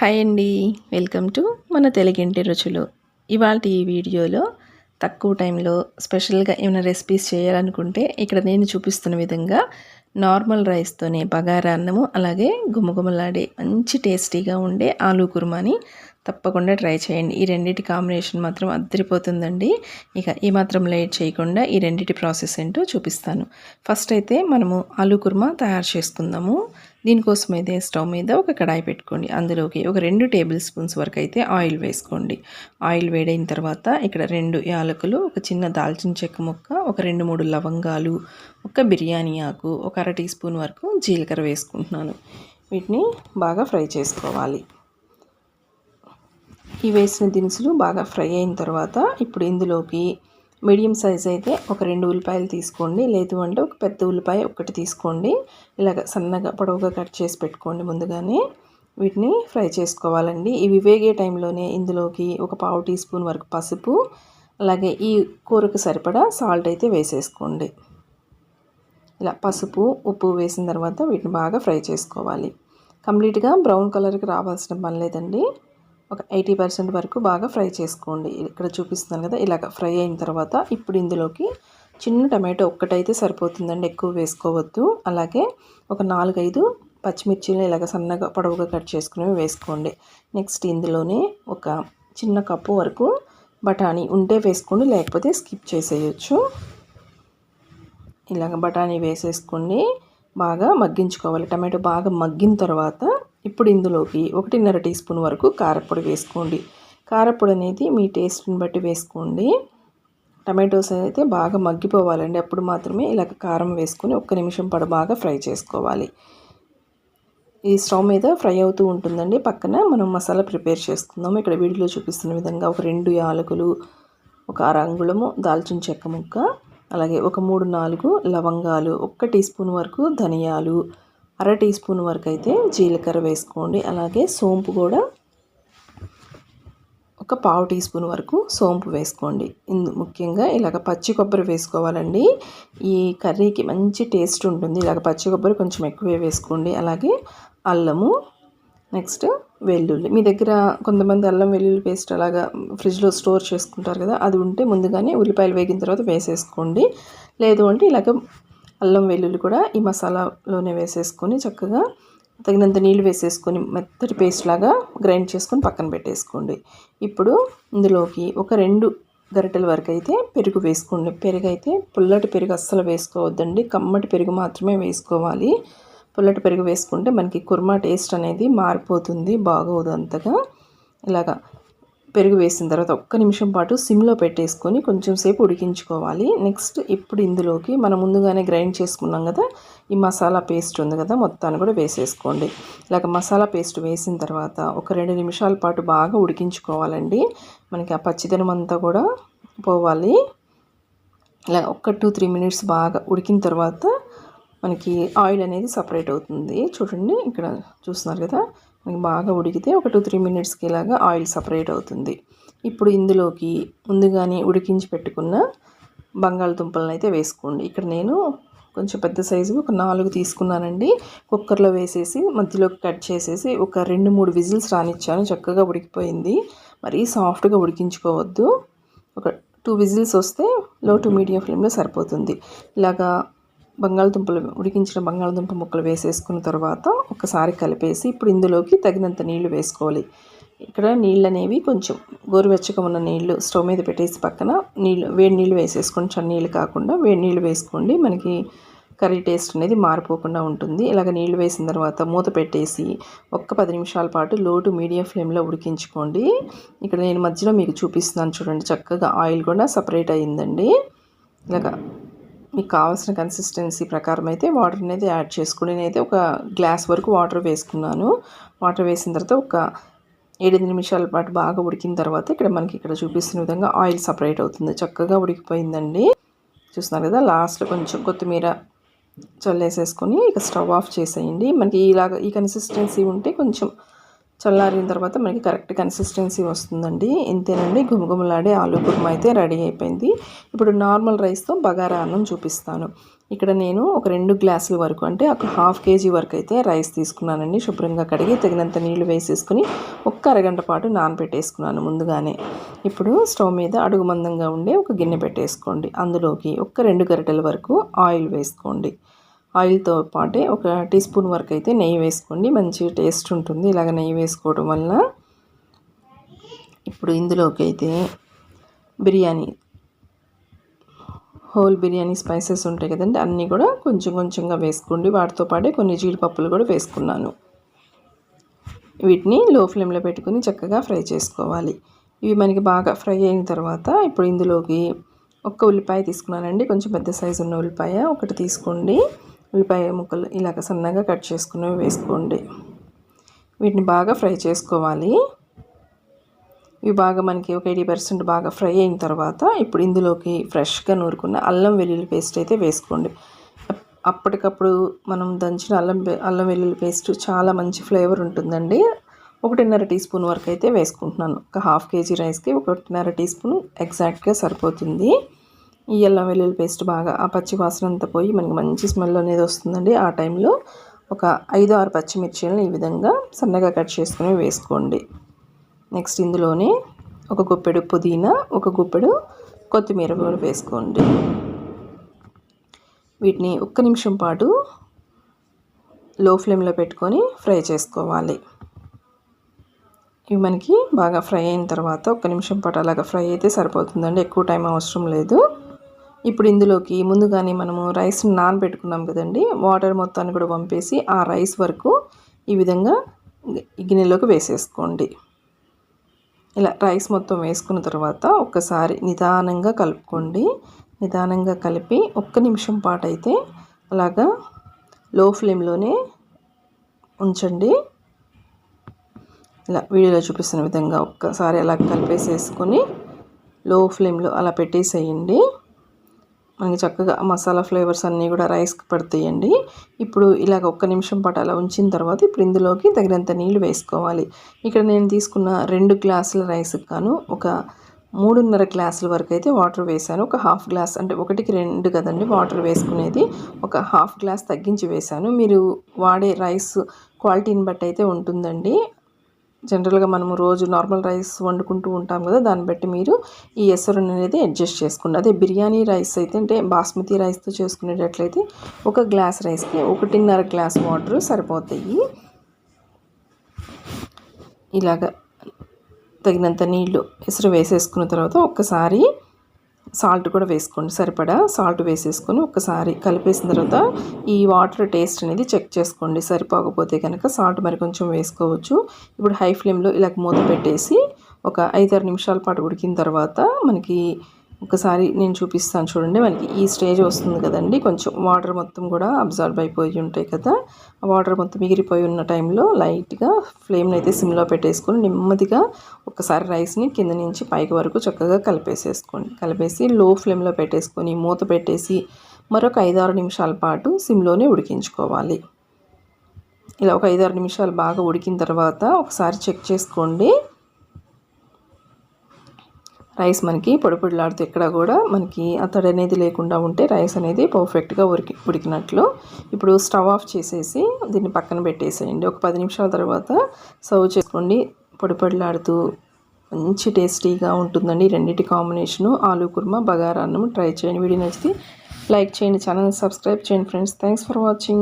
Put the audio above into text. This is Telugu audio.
హాయ్ అండి. వెల్కమ్ టు మన తెలుగింటి రుచులు. ఇవాళ ఈ వీడియోలో తక్కువ టైంలో స్పెషల్గా ఏమైనా రెసిపీస్ చేయాలనుకుంటే ఇక్కడ నేను చూపిస్తున్న విధంగా నార్మల్ రైస్తోనే బగారా అన్నము అలాగే గుమగుమలాడే మంచి టేస్టీగా ఉండే ఆలూ కుర్మాని తప్పకుండా ట్రై చేయండి. ఈ రెండింటి కాంబినేషన్ మాత్రం అద్దరిపోతుందండి. ఇక ఈ మాత్రం లేట్ చేయకుండా ఈ రెండింటి ప్రాసెస్ ఏంటో చూపిస్తాను. ఫస్ట్ అయితే మనము ఆలూ కుర్మా తయారు చేసుకుందాము. దీనికోసం అయితే స్టవ్ మీద ఒక కడాయి పెట్టుకోండి. అందులోకి ఒక రెండు టేబుల్ స్పూన్స్ వరకు అయితే ఆయిల్ వేసుకోండి. ఆయిల్ వేడైన తర్వాత ఇక్కడ రెండు యాలకులు ఒక చిన్న దాల్చిన చెక్క ముక్క ఒక రెండు మూడు లవంగాలు ఒక బిర్యానీ ఆకు ఒక అర టీ స్పూన్ వరకు జీలకర్ర వేసుకుంటున్నాను. వీటిని బాగా ఫ్రై చేసుకోవాలి. ఈ వేసిన దినుసులు బాగా ఫ్రై అయిన తర్వాత ఇప్పుడు ఇందులోకి మీడియం సైజ్ అయితే ఒక రెండు ఉల్లిపాయలు తీసుకోండి. లేదు అంటే ఒక పెద్ద ఉల్లిపాయ ఒకటి తీసుకోండి. ఇలాగ సన్నగా పొడవుగా కట్ చేసి పెట్టుకోండి ముందుగానే. వీటిని ఫ్రై చేసుకోవాలండి. ఇవి వేగే టైంలోనే ఇందులోకి ఒక పావు టీ స్పూన్ వరకు పసుపు అలాగే ఈ కూరకు సరిపడా సాల్ట్ అయితే వేసేసుకోండి. ఇలా పసుపు ఉప్పు వేసిన తర్వాత వీటిని బాగా ఫ్రై చేసుకోవాలి. కంప్లీట్గా బ్రౌన్ కలర్కి రావాల్సిన పని లేదండి. ఒక ఎయిటీ పర్సెంట్ వరకు బాగా ఫ్రై చేసుకోండి. ఇక్కడ చూపిస్తున్నాను కదా ఇలాగ ఫ్రై అయిన తర్వాత ఇప్పుడు ఇందులోకి చిన్న టమాటో ఒక్కటైతే సరిపోతుందండి ఎక్కువ వేసుకోవద్దు. అలాగే ఒక నాలుగైదు పచ్చిమిర్చిని ఇలాగ సన్నగా పొడవుగా కట్ చేసుకుని వేసుకోండి. నెక్స్ట్ ఇందులోనే ఒక చిన్న కప్పు వరకు బఠానీ ఉంటే వేసుకోండి లేకపోతే స్కిప్ చేసేయచ్చు. ఇలాగ బఠానీ వేసేసుకోండి బాగా మగ్గించుకోవాలి. టమాటో బాగా మగ్గిన తర్వాత ఇప్పుడు ఇందులోకి ఒకటిన్నర టీ స్పూన్ వరకు కారపొడి వేసుకోండి. కారపొడి అనేది మీ టేస్ట్ని బట్టి వేసుకోండి. టమాటోస్ అయితే బాగా మగ్గిపోవాలండి. అప్పుడు మాత్రమే ఇలా కారం వేసుకొని ఒక్క నిమిషం పాటు బాగా ఫ్రై చేసుకోవాలి. ఈ స్టవ్ మీద ఫ్రై అవుతూ ఉంటుందండి. పక్కన మనం మసాలా ప్రిపేర్ చేసుకుందాము ఇక్కడ వీడియోలో చూపిస్తున్న విధంగా ఒక రెండు యాలకులు ఒక అర అంగుళము దాల్చిన చెక్క ముక్క అలాగే ఒక మూడు నాలుగు లవంగాలు ఒక్క టీ స్పూన్ వరకు ధనియాలు అర టీ స్పూన్ వరకు అయితే జీలకర్ర వేసుకోండి. అలాగే సోంపు కూడా ఒక పావు టీ స్పూన్ వరకు సోంపు వేసుకోండి. ఇందు ముఖ్యంగా ఇలాగ పచ్చి కొబ్బరి వేసుకోవాలండి. ఈ కర్రీకి మంచి టేస్ట్ ఉంటుంది. ఇలాగ పచ్చి కొబ్బరి కొంచెం ఎక్కువే వేసుకోండి. అలాగే అల్లము నెక్స్ట్ వెల్లుల్లి. మీ దగ్గర కొంతమంది అల్లం వెల్లుల్లి పేస్ట్ అలాగా ఫ్రిడ్జ్లో స్టోర్ చేసుకుంటారు కదా అది ఉంటే ముందుగానే ఉల్లిపాయలు వేగిన తర్వాత వేసేసుకోండి. లేదు అంటే ఇలాగ అల్లం వెల్లుల్లి కూడా ఈ మసాలాలోనే వేసేసుకొని చక్కగా తగినంత నీళ్ళు వేసేసుకొని మెత్తటి పేస్ట్ లాగా గ్రైండ్ చేసుకొని పక్కన పెట్టేసుకోండి. ఇప్పుడు ఇందులోకి ఒక రెండు గరిటెల వరకు అయితే పెరుగు వేసుకోండి. పెరుగు అయితే పుల్లటి పెరుగు అస్సలు వేసుకోవద్దండి. కమ్మటి పెరుగు మాత్రమే వేసుకోవాలి. పుల్లటి పెరుగు వేసుకుంటే మనకి కుర్మా టేస్ట్ అనేది మారిపోతుంది బాగోదు అంతగా. ఇలాగా పెరుగు వేసిన తర్వాత ఒక్క నిమిషం పాటు సిమ్లో పెట్టేసుకొని కొంచెం సేపు ఉడికించుకోవాలి. నెక్స్ట్ ఇప్పుడు ఇందులోకి మనం ముందుగానే గ్రైండ్ చేసుకున్నాం కదా ఈ మసాలా పేస్ట్ ఉంది కదా మొత్తాన్ని కూడా వేసేసుకోండి. ఇలాగ మసాలా పేస్ట్ వేసిన తర్వాత ఒక రెండు నిమిషాల పాటు బాగా ఉడికించుకోవాలండి. మనకి ఆ పచ్చిదనం అంతా కూడా పోవాలి. ఇలా ఒక్క టూ త్రీ మినిట్స్ బాగా ఉడికిన తర్వాత మనకి ఆయిల్ అనేది సపరేట్ అవుతుంది. చూడండి ఇక్కడ చూస్తున్నారు కదా బాగా ఉడికితే ఒక టూ త్రీ మినిట్స్కి ఇలాగా ఆయిల్ సపరేట్ అవుతుంది. ఇప్పుడు ఇందులోకి ముందుగానే ఉడికించి పెట్టుకున్న బంగాళదుంపలను అయితే వేసుకోండి. ఇక్కడ నేను కొంచెం పెద్ద సైజు ఒక నాలుగు తీసుకున్నానండి. కుక్కర్లో వేసేసి మధ్యలోకి కట్ చేసేసి ఒక రెండు మూడు విజిల్స్ రానిచ్చాను. చక్కగా ఉడికిపోయింది. మరీ సాఫ్ట్గా ఉడికించుకోవద్దు. ఒక టూ విజిల్స్ వస్తే లో టు మీడియం ఫ్లేమ్లో సరిపోతుంది. ఇలాగా బంగాళదుంపలు ఉడికించిన బంగాళదుంప ముక్కలు వేసేసుకున్న తర్వాత ఒకసారి కలిపేసి ఇప్పుడు ఇందులోకి తగినంత నీళ్ళు వేసుకోవాలి. ఇక్కడ నీళ్ళు అనేవి కొంచెం గోరువెచ్చగా ఉన్న నీళ్ళు స్టవ్ మీద పెట్టేసి పక్కన నీళ్ళు వేడి నీళ్ళు వేసేసుకోండి చన్నీళ్ళు కాకుండా వేడి నీళ్ళు వేసుకోండి. మనకి కర్రీ టేస్ట్ అనేది మారిపోకుండా ఉంటుంది. ఇలాగ నీళ్ళు వేసిన తర్వాత మూత పెట్టేసి ఒక్క పది నిమిషాల పాటు లోటు మీడియం ఫ్లేమ్లో ఉడికించుకోండి. ఇక్కడ నేను మధ్యలో మీకు చూపిస్తున్నాను చూడండి చక్కగా ఆయిల్ కూడా సపరేట్ అయ్యిందండి ఇలాగ మీకు కావాల్సిన కన్సిస్టెన్సీ ప్రకారం అయితే వాటర్ అనేది యాడ్ చేసుకుని నేనైతే ఒక గ్లాస్ వరకు వాటర్ వేసుకున్నాను. వాటర్ వేసిన తర్వాత ఒక ఏడెనిమిది నిమిషాల పాటు బాగా ఉడికిన తర్వాత ఇక్కడ మనకి ఇక్కడ చూపిస్తున్న విధంగా ఆయిల్ సపరేట్ అవుతుంది. చక్కగా ఉడికిపోయిందండి. చూస్తున్నారు కదా లాస్ట్లో కొంచెం కొత్తిమీర చల్లేసేసుకొని ఇక స్టవ్ ఆఫ్ చేసేయండి. మనకి ఇలాగ ఈ కన్సిస్టెన్సీ ఉంటే కొంచెం చల్లారిన తర్వాత మనకి కరెక్ట్ కన్సిస్టెన్సీ వస్తుందండి. ఇంతేనండి. గుమగుమలాడే ఆలు కుర్మ అయితే రెడీ అయిపోయింది. ఇప్పుడు నార్మల్ రైస్తో బగారా అన్నం చూపిస్తాను. ఇక్కడ నేను ఒక రెండు గ్లాసుల వరకు అంటే ఒక హాఫ్ కేజీ వరకు అయితే రైస్ తీసుకున్నానండి. శుభ్రంగా కడిగి తగినంత నీళ్ళు వేసేసుకుని ఒక్క అరగంట పాటు నానబెట్టేసుకున్నాను ముందుగానే. ఇప్పుడు స్టవ్ మీద అడుగు మందంగా ఉండే ఒక గిన్నె పెట్టేసుకోండి. అందులోకి ఒక్క రెండు గరిటెల వరకు ఆయిల్ వేసుకోండి. ఆయిల్తో పాటే ఒక టీ స్పూన్ వరకు అయితే నెయ్యి వేసుకోండి. మంచి టేస్ట్ ఉంటుంది. ఇలాగ నెయ్యి వేసుకోవడం వల్ల ఇప్పుడు ఇందులోకి అయితే బిర్యానీ హోల్ బిర్యానీ స్పైసెస్ ఉంటాయి కదండి. అన్నీ కూడా కొంచెం కొంచెంగా వేసుకోండి. వాటితో పాటే కొన్ని జీడిపప్పులు కూడా వేసుకున్నాను. వీటిని లో ఫ్లేమ్లో పెట్టుకుని చక్కగా ఫ్రై చేసుకోవాలి. ఇవి మనకి బాగా ఫ్రై అయిన తర్వాత ఇప్పుడు ఇందులోకి ఒక్క ఉల్లిపాయ తీసుకున్నానండి. కొంచెం పెద్ద సైజు ఉన్న ఉల్లిపాయ ఒకటి తీసుకోండి. ఉల్లిపాయ ముక్కలు ఇలాగ సన్నగా కట్ చేసుకుని వేసుకోండి. వీటిని బాగా ఫ్రై చేసుకోవాలి. ఇవి బాగా మనకి ఒక ఎయిటీ పర్సెంట్ బాగా ఫ్రై అయిన తర్వాత ఇప్పుడు ఇందులోకి ఫ్రెష్గా నూరుకున్న అల్లం వెల్లుల్లి పేస్ట్ అయితే వేసుకోండి. అప్పటికప్పుడు మనం దంచిన అల్లం అల్లం వెల్లుల్లి పేస్ట్ చాలా మంచి ఫ్లేవర్ ఉంటుందండి. ఒకటిన్నర టీ స్పూన్ వరకు అయితే వేసుకుంటున్నాను. ఒక హాఫ్ కేజీ రైస్కి ఒకటిన్నర టీ స్పూన్ ఎగ్జాక్ట్గా సరిపోతుంది. ఈ అల్లం వెల్లుల్లి పేస్ట్ బాగా ఆ పచ్చి వాసన అంతా పోయి మనకి మంచి స్మెల్ అనేది వస్తుందండి. ఆ టైంలో ఒక ఐదు ఆరు పచ్చిమిర్చీలను ఈ విధంగా సన్నగా కట్ చేసుకుని వేసుకోండి. నెక్స్ట్ ఇందులోనే ఒక గుప్పెడు పుదీనా ఒక గుప్పెడు కొత్తిమీర కూడా వేసుకోండి. వీటిని ఒక్క నిమిషం పాటు లో ఫ్లేమ్లో పెట్టుకొని ఫ్రై చేసుకోవాలి. ఇవి మనకి బాగా ఫ్రై అయిన తర్వాత ఒక్క నిమిషం పాటు అలాగా ఫ్రై అయితే సరిపోతుందండి. ఎక్కువ టైం అవసరం లేదు. ఇప్పుడు ఇందులోకి ముందుగానే మనము రైస్ను నానబెట్టుకున్నాం కదండి. వాటర్ మొత్తాన్ని కూడా పంపేసి ఆ రైస్ వరకు ఈ విధంగా గిన్నెలోకి వేసేసుకోండి. ఇలా రైస్ మొత్తం వేసుకున్న తర్వాత ఒక్కసారి నిదానంగా కలుపుకోండి. నిదానంగా కలిపి ఒక్క నిమిషం పాటు అయితే అలాగా లో ఫ్లేమ్లోనే ఉంచండి. ఇలా వీడియోలో చూపిస్తున్న విధంగా ఒక్కసారి అలా కలిపేసేసుకొని లో ఫ్లేమ్లో అలా పెట్టేసేయండి. మనకి చక్కగా మసాలా ఫ్లేవర్స్ అన్నీ కూడా రైస్కి పడతాయండి. ఇప్పుడు ఇలాగ ఒక్క నిమిషం పాటు అలా ఉంచిన తర్వాత ఇప్పుడు ఇందులోకి తగినంత నీళ్ళు వేసుకోవాలి. ఇక్కడ నేను తీసుకున్న రెండు గ్లాసుల రైస్కి కాను ఒక మూడున్నర గ్లాసుల వరకు అయితే వాటర్ వేసాను. ఒక హాఫ్ గ్లాస్ అంటే ఒకటికి రెండు కదండి వాటర్ వేసుకునేది. ఒక హాఫ్ గ్లాస్ తగ్గించి వేశాను మీరు వాడే రైస్ క్వాలిటీని బట్టి అయితే ఉంటుందండి. జనరల్గా మనము రోజు నార్మల్ రైస్ వండుకుంటూ ఉంటాం కదా దాన్ని బట్టి మీరు ఈ ఎసరు అనేది అడ్జస్ట్ చేసుకోండి. అదే బిర్యానీ రైస్ అయితే అంటే బాస్మతి రైస్తో చేసుకునేటట్లయితే ఒక గ్లాస్ రైస్కి ఒకటిన్నర గ్లాస్ వాటర్ సరిపోతాయి. ఇలాగ తగినంత నీళ్ళు ఎసరు వేసేసుకున్న తర్వాత ఒక్కసారి సాల్ట్ కూడా వేసుకోండి సరిపడా సాల్ట్ వేసేసుకొని ఒకసారి కలిపేసిన తర్వాత ఈ వాటర్ టేస్ట్ అనేది చెక్ చేసుకోండి. సరిపోకపోతే కనుక సాల్ట్ మరి కొంచెం వేసుకోవచ్చు. ఇప్పుడు హై ఫ్లేమ్లో ఇలా మూత పెట్టేసి ఒక ఐదారు నిమిషాల పాటు ఉడికిన తర్వాత మనకి ఒకసారి నేను చూపిస్తాను చూడండి. మనకి ఈ స్టేజ్ వస్తుంది కదండి. కొంచెం వాటర్ మొత్తం కూడా అబ్జర్వ్ అయిపోయి ఉంటాయి కదా. ఆ వాటర్ మొత్తం మిగిలిపోయి ఉన్న టైంలో లైట్గా ఫ్లేమ్ని అయితే సిమ్లో పెట్టేసుకొని నెమ్మదిగా ఒకసారి రైస్ని కింద నుంచి పైకి వరకు చక్కగా కలిపేసేసుకోండి. కలిపేసి లో ఫ్లేమ్లో పెట్టేసుకొని మూత పెట్టేసి మరొక ఐదారు నిమిషాల పాటు సిమ్లోనే ఉడికించుకోవాలి. ఇలా ఒక ఐదారు నిమిషాలు బాగా ఉడికిన తర్వాత ఒకసారి చెక్ చేసుకోండి. రైస్ మనకి పొడిపొడిలాడుతూ ఇక్కడ ఎక్కడ కూడా మనకి అతడు అనేది లేకుండా ఉంటే రైస్ అనేది పర్ఫెక్ట్గా ఉడికి ఉడికినట్లు. ఇప్పుడు స్టవ్ ఆఫ్ చేసేసి దీన్ని పక్కన పెట్టేసేయండి. ఒక పది నిమిషాల తర్వాత సర్వ్ చేసుకోండి. పొడిపొడిలాడుతూ మంచి టేస్టీగా ఉంటుందండి. రెండింటి కాంబినేషను ఆలూ కుర్మా బగారా అన్నం ట్రై చేయండి. వీడియో నచ్చితే లైక్ చేయండి. ఛానల్ సబ్స్క్రైబ్ చేయండి ఫ్రెండ్స్. Thanks for watching.